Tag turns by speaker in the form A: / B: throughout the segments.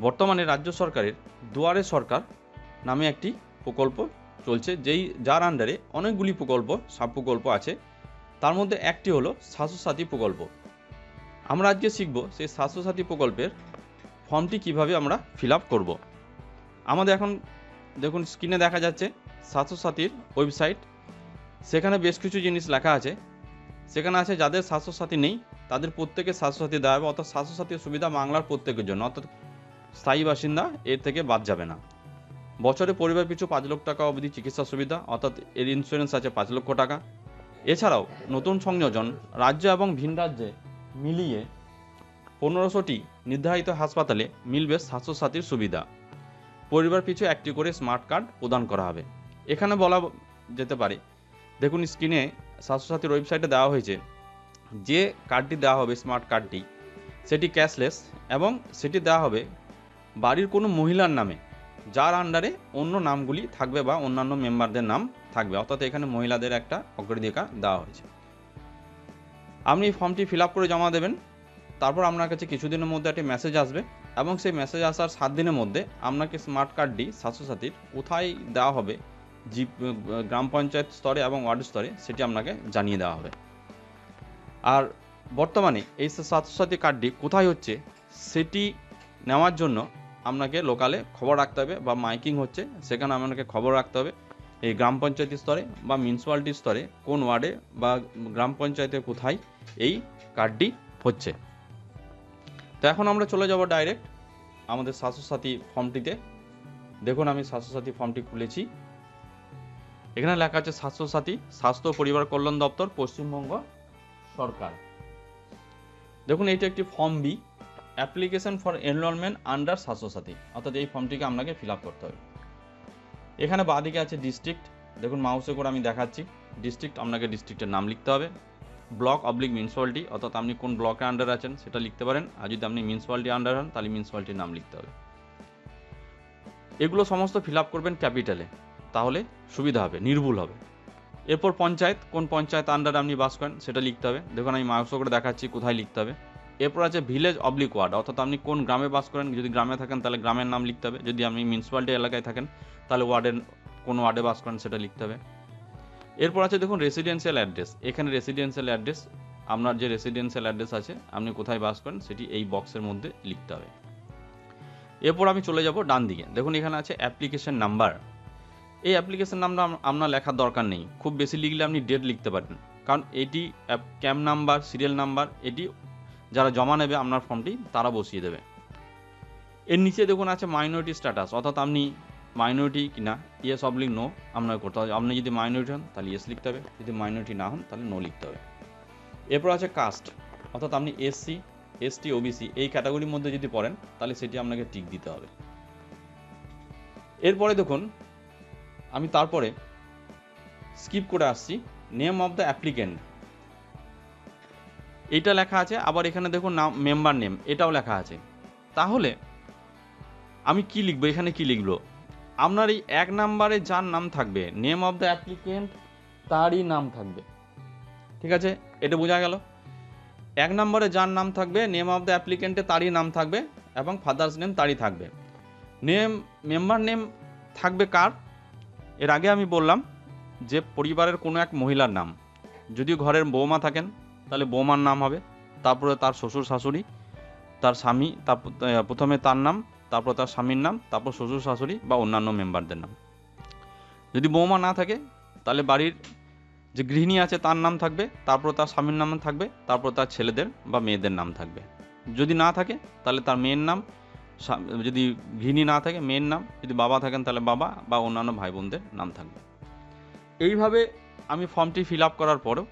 A: বর্তমানে রাজ্য সরকারের দুয়ারে সরকার নামে একটি প্রকল্প চলছে, যেই, যার আন্ডারে অনেকগুলি প্রকল্প সাব প্রকল্প আছে। তার মধ্যে একটি হলো স্বাস্থ্যসাথী প্রকল্প। আমরা আজকে শিখব সেই স্বাস্থ্যসাথী প্রকল্পের ফর্মটি কীভাবে আমরা ফিল আপ করব। আমাদের এখন দেখুন, স্ক্রিনে দেখা যাচ্ছে স্বাস্থ্যসাথীর ওয়েবসাইট। সেখানে বেশ কিছু জিনিস লেখা আছে। সেখানে আছে যাদের স্বাস্থ্যসাথী নেই, তাদের প্রত্যেকে স্বাস্থ্যসাথী দেওয়া হবে, অর্থাৎ স্বাস্থ্যসাথীর সুবিধা বাংলার প্রত্যেকের জন্য। অর্থাৎ স্থায়ী বাসিন্দা, এর থেকে বাদ যাবে না। বছরে পরিবার পিছু পাঁচ লক্ষ টাকা অবধি চিকিৎসা সুবিধা, অর্থাৎ এর ইন্স্যুরেন্স আছে পাঁচ লক্ষ টাকা। এছাড়াও নতুন সংযোজন রাজ্য এবং ভিন রাজ্যে মিলিয়ে পনেরোশোটি নির্ধারিত হাসপাতালে মিলবে স্বাস্থ্যসাথীর সুবিধা। পরিবার পিছু একটি করে স্মার্ট কার্ড প্রদান করা হবে। এখানে বলা যেতে পারে, দেখুন স্ক্রিনে স্বাস্থ্যসাথীর ওয়েবসাইটে দেওয়া হয়েছে, যে কার্ডটি দেওয়া হবে স্মার্ট কার্ডটি, সেটি ক্যাশলেস এবং সেটি দেওয়া হবে বাড়ির কোনো মহিলার নামে, যার আন্ডারে অন্য নামগুলি থাকবে বা অন্যান্য মেম্বারদের নাম থাকবে, অর্থাৎ এখানে মহিলাদের একটা অগ্রাধিকার দেওয়া হয়েছে। আপনি এই ফর্মটি ফিল করে জমা দেবেন, তারপর আপনার কাছে কিছুদিনের মধ্যে একটি মেসেজ আসবে এবং সেই মেসেজ আসার সাত দিনের মধ্যে আপনাকে স্মার্ট কার্ডটি স্বাস্থ্যসাথীর কোথায় দেওয়া হবে, জি গ্রাম পঞ্চায়েত স্তরে এবং ওয়ার্ড স্তরে সেটি আপনাকে জানিয়ে দেওয়া হবে। আর বর্তমানে এই স্বাস্থ্যসাথী কার্ডটি কোথায় হচ্ছে, সেটি নেওয়ার জন্য আপনাকে লোকালে খবর রাখতে হবে বা মাইকিং হচ্ছে, সেখানে আপনাকে খবর রাখতে হবে। এই গ্রাম পঞ্চায়েত স্তরে বা মিউনিসিপ্যালিটি স্তরে কোন ওয়ার্ডে বা গ্রাম পঞ্চায়েতে কোথায় এই কার্ডটি হচ্ছে। তো এখন আমরা চলে যাব ডাইরেক্ট আমাদের স্বাস্থ্যসাথী ফর্মটিতে। দেখুন, আমি স্বাস্থ্যসাথী ফর্মটি খুলেছি। এখানে লেখা আছে স্বাস্থ্যসাথী, স্বাস্থ্য পরিবার কল্যাণ দপ্তর, পশ্চিমবঙ্গ সরকার। দেখুন, এইটা একটি form B. Application for enrolment under Swasthya Sathi অর্থাৎ এই ফর্মটিকে আপনাকে ফিল আপ করতে হবে। এখানে বাঁদিকে আছে ডিস্ট্রিক্ট। দেখুন মাউসে করে আমি দেখাচ্ছি। ডিস্ট্রিক্ট, আপনাকে ডিস্ট্রিক্টের নাম লিখতে হবে। ব্লক অবলিক মিউনিসিপ্যালিটি, অর্থাৎ আপনি কোন ব্লকের আন্ডার আছেন সেটা লিখতে পারেন। আর যদি আপনি মিউনিসিপ্যালিটি আন্ডার হন, তাহলে মিউনিসিপ্যালিটির নাম লিখতে হবে। এগুলো সমস্ত ফিল আপ করবেন ক্যাপিটালে। তাহলে সুবিধা হবে, নির্ভুল হবে। এরপর পঞ্চায়েত, কোন পঞ্চায়েত আন্ডারে আপনি বাস করেন সেটা লিখতে হবে। দেখুন আমি মাউস করে দেখাচ্ছি কোথায় লিখতে হবে। এরপর আছে ভিলেজ অবলিক ওয়ার্ড অর্থাৎ আপনি কোন গ্রামে বাস করেন, যদি গ্রামে থাকেন তাহলে গ্রামের নাম লিখতে হবে, যদি আপনি মিউনিসিপ্যালিটি এলাকায় থাকেন, তাহলে ওয়ার্ডের কোন ওয়ার্ডে বাস করেন সেটা লিখতে হবে। এরপর আছে দেখুন রেসিডেন্সিয়াল অ্যাড্রেস এখানে রেসিডেন্সিয়াল অ্যাড্রেস আপনার যে রেসিডেন্সিয়াল অ্যাড্রেস আছে, আপনি কোথায় বাস করেন সেটি এই বক্সের মধ্যে লিখতে হবে। এরপর আমি চলে যাব ডান দিকে, দেখুন এখানে আছে অ্যাপ্লিকেশন নাম্বার এই অ্যাপ্লিকেশন নামটা আপনার লেখার দরকার নেই, খুব বেশি লিখলে আপনি ডেট লিখতে পারেন কারণ এটি ক্যাম্প নাম্বার সিরিয়াল নাম্বার এটি যারা জমা নেবে আপনার ফর্মটি, তারা বসিয়ে দেবে। এর নিচে দেখুন আছে মাইনরিটি স্ট্যাটাস অর্থাৎ আপনি মাইনরিটি কি কিনা ইয়েস অবলিক নো আপনাকে করতে হবে। আপনি যদি মাইনরিটি হন, তাহলে ইয়েস লিখতে হবে। যদি মাইনরিটি না হন, তাহলে নো লিখতে হবে। এরপর আছে কাস্ট অর্থাৎ আপনি এসসি এসটি ওবিসি এই ক্যাটাগরির মধ্যে যদি পড়েন, তাহলে সেটি আপনাকে টিক দিতে হবে। এরপরে দেখুন, আমি তারপরে স্কিপ করে আসছি। নেম অফ দ্য অ্যাপ্লিকেন্ট এইটা লেখা আছে, আবার এখানে দেখুন নাম মেম্বার নেম এটাও লেখা আছে। তাহলে, আমি কি লিখব, এখানে কি লিখব? আপনার এই এক নাম্বারে যার নাম থাকবে নেম অফ দ্য অ্যাপ্লিকেন্ট তারই নাম থাকবে। ঠিক আছে? এটা বোঝা গেল? এক নম্বরে যার নাম থাকবে নেম অফ দ্য অ্যাপ্লিকেন্টে তারই নাম থাকবে, এবং ফাদার্স নেম তারই থাকবে। নেম মেম্বার নেম থাকবে কার? এর আগে আমি বললাম যে, পরিবারের কোনো এক মহিলার নাম। যদি ঘরের বৌমা থাকেন তাহলে বৌমার নাম হবে। তারপরে তার শ্বশুর শাশুড়ি, তার স্বামী তারপর প্রথমে তার নাম, তারপর তার স্বামীর নাম, তারপর শ্বশুর শাশুড়ি বা অন্যান্য মেম্বারদের নাম। যদি বৌমা না থাকে, তাহলে বাড়ির যে গৃহিণী আছে তার নাম থাকবে, তারপর তার স্বামীর নাম থাকবে, তারপর তার ছেলেদের বা মেয়েদের নাম থাকবে। যদি না থাকে, তাহলে তার মেয়ের নাম যদি গৃহিণী না থাকে, মেয়ের নাম, যদি বাবা থাকেন তাহলে বাবা বা অন্যান্য ভাই বোনদের নাম থাকবে। এইভাবে আমি ফর্মটি ফিল আপ করার পরও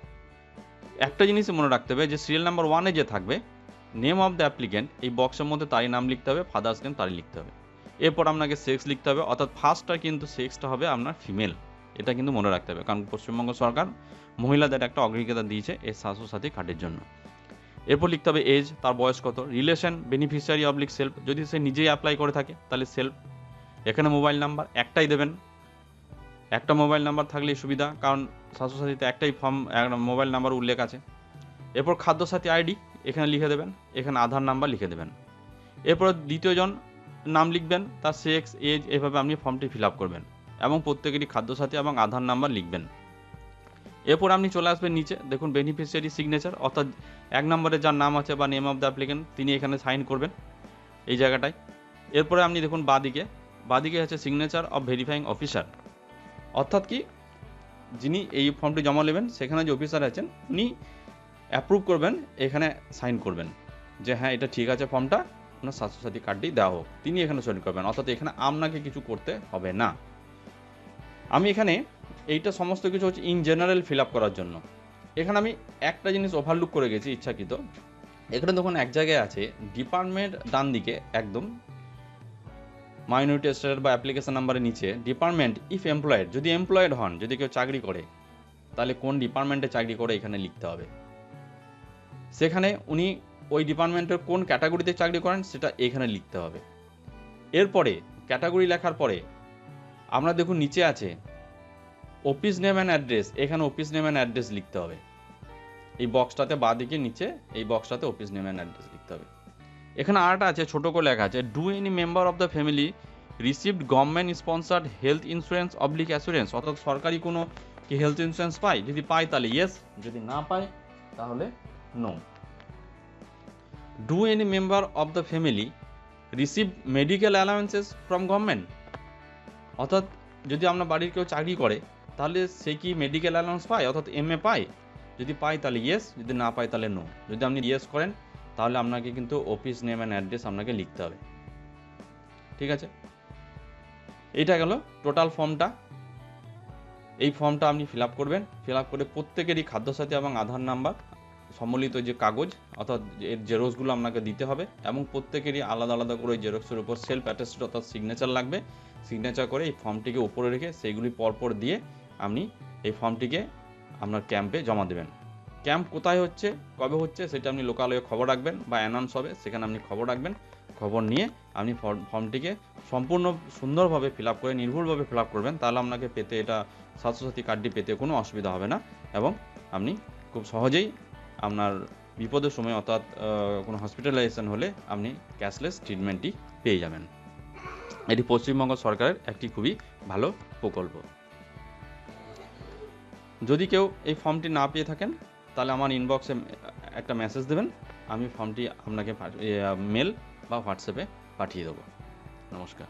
A: একটা জিনিসই মনে রাখতে হবে যে সিরিয়াল নাম্বার ওয়ানে যে থাকবে নেম অফ দ্য অ্যাপ্লিকেন্ট এই বক্সের মধ্যে তারই নাম লিখতে হবে ফাদার্স নেম তারই লিখতে হবে। এরপর আপনাকে সেক্স লিখতে হবে, অর্থাৎ ফার্স্টটা কিন্তু সেক্সটা হবে আপনার ফিমেল এটা কিন্তু মনে রাখতে হবে, কারণ পশ্চিমবঙ্গ সরকার মহিলাদের একটা অগ্রাধিকার দিয়েছে এই স্বাস্থ্যসাথী কার্ডের জন্য। এরপর লিখতে হবে এজ তার বয়স কত রিলেশন বেনিফিশিয়ারি অবলিক সেলফ যদি সে নিজেই অ্যাপ্লাই করে থাকে, তাহলে সেলফ এখানে মোবাইল নাম্বার একটাই দেবেন। একটা মোবাইল নাম্বার থাকলেই সুবিধা, কারণ স্বাস্থ্যসাথীতে একটাই ফর্ম মোবাইল নাম্বার উল্লেখ আছে। এরপর খাদ্যসাথী আইডি, এখানে লিখে দেবেন, এখানে আধার নাম্বার লিখে দেবেন। এরপর দ্বিতীয়জন নাম লিখবেন, তার সেক্স এজ এভাবে আপনি ফর্মটি ফিল আপ করবেন এবং প্রত্যেকেরই খাদ্যসাথী এবং আধার নাম্বার লিখবেন। এরপর আপনি চলে আসবেন নিচে, দেখুন বেনিফিশিয়ারি সিগনেচার অর্থাৎ এক নম্বরে যার নাম আছে বা নেম অফ দ্য অ্যাপ্লিকেন্ট তিনি এখানে সাইন করবেন এই জায়গাটায়। এরপরে আপনি দেখুন বাদিকে বাদিকে হচ্ছে সিগনেচার অফ ভেরিফাইং অফিসার অর্থাৎ কি, যিনি এই ফর্মটি জমা নেবেন, সেখানে যে অফিসার আছেন, উনি অ্যাপ্রুভ করবেন, এখানে সাইন করবেন যে হ্যাঁ এটা ঠিক আছে ফর্মটা, আপনার স্বাস্থ্যসাথী কার্ডটি দেওয়া হোক। তিনি এখানে সইন করবেন, অর্থাৎ এখানে আপনাকে কিছু করতে হবে না। আমি এখানে এইটা সমস্ত কিছু হচ্ছে ইন জেনারেল ফিল আপ করার জন্য। এখানে আমি একটা জিনিস ওভারলুক করে গেছি ইচ্ছাকৃত। এখানে দেখুন, এক জায়গায় আছে ডিপার্টমেন্ট ডান দিকে একদম মাইনরিটি স্টেটাস বা অ্যাপ্লিকেশন নাম্বারের নিচে, ডিপার্টমেন্ট ইফ এমপ্লয়েড যদি এমপ্লয়েড হন, যদি কেউ চাকরি করে, তাহলে কোন ডিপার্টমেন্টে চাকরি করে এখানে লিখতে হবে। সেখানে উনি ওই ডিপার্টমেন্টের কোন ক্যাটাগরিতে চাকরি করেন, সেটা এখানে লিখতে হবে। এরপরে, ক্যাটাগরি লেখার পরে, আমরা দেখুন নিচে আছে, অফিস নেম অ্যান্ড অ্যাড্রেস, এখানে অফিস নেম অ্যান্ড অ্যাড্রেস লিখতে হবে। এই বক্সটাতে বাঁ দিকে, নিচে এই বক্সটাতে অফিস নেম অ্যান্ড অ্যাড্রেস এখানে আরেকটা আছে, ছোট করে লেখা আছে do any member of the family received government sponsored health insurance oblique assurance অর্থাৎ সরকারি কোনো কি হেলথ ইন্স্যুরেন্স পায়? যদি পায় তাহলে ইয়েস যদি না পায় তাহলে no do any member of the family receive medical allowances from government অর্থাৎ যদি আপনার বাড়ির কেউ চাকরি করে, তাহলে সে কি মেডিকেল অ্যালাউন্স পায়? অর্থাৎ এম এ পায়? যদি পায় তাহলে ইয়েস যদি না পায় তাহলে নো যদি আপনি ইয়েস করেন তাহলে আপনাকে কিন্তু অফিস নেম অ্যান্ড অ্যাড্রেস আপনাকে লিখতে হবে। ঠিক আছে? এইটা গেল টোটাল ফর্মটা এই ফর্মটা আপনি ফিল আপ করবেন। ফিল আপ করে প্রত্যেকেরই খাদ্যসাথী এবং আধার নাম্বার সম্বলিত যে কাগজ অর্থাৎ এর জেরক্সগুলো আপনাকে দিতে হবে এবং প্রত্যেকেরই আলাদা আলাদা করে ওই জেরক্সের উপর সেলফ অ্যাটেস্টেড অর্থাৎ সিগনেচার লাগবে। সিগনেচার করে এই ফর্মটিকে উপরে রেখে সেইগুলি পরপর দিয়ে আপনি এই ফর্মটিকে আপনার ক্যাম্পে জমা দেবেন। ক্যাম্প কোথায় হচ্ছে, কবে হচ্ছে, সেটা আপনি লোকালয়ে খবর রাখবেন বা অ্যানাউন্স হবে, সেখানে আপনি খবর রাখবেন, খবর নিয়ে আপনি ফর্মটিকে সম্পূর্ণ সুন্দরভাবে ফিল করে, নির্ভুলভাবে ফিল করবেন, তাহলে আপনাকে পেতে এটা স্বাস্থ্যসাথী কার্ডটি পেতে কোনো অসুবিধা হবে না এবং আপনি খুব সহজেই আপনার বিপদের সময় অর্থাৎ কোনো হসপিটালাইজেশন হলে আপনি ক্যাশলেস ট্রিটমেন্টটি পেয়ে যাবেন। এটি পশ্চিমবঙ্গ সরকারের একটি খুবই ভালো প্রকল্প। যদি কেউ এই ফর্মটি না পেয়ে থাকেন তাহলে আমার ইনবক্সে একটা মেসেজ দেবেন, আমি ফর্মটি আপনাকে মেল বা হোয়াটসঅ্যাপে পাঠিয়ে দেবো। নমস্কার।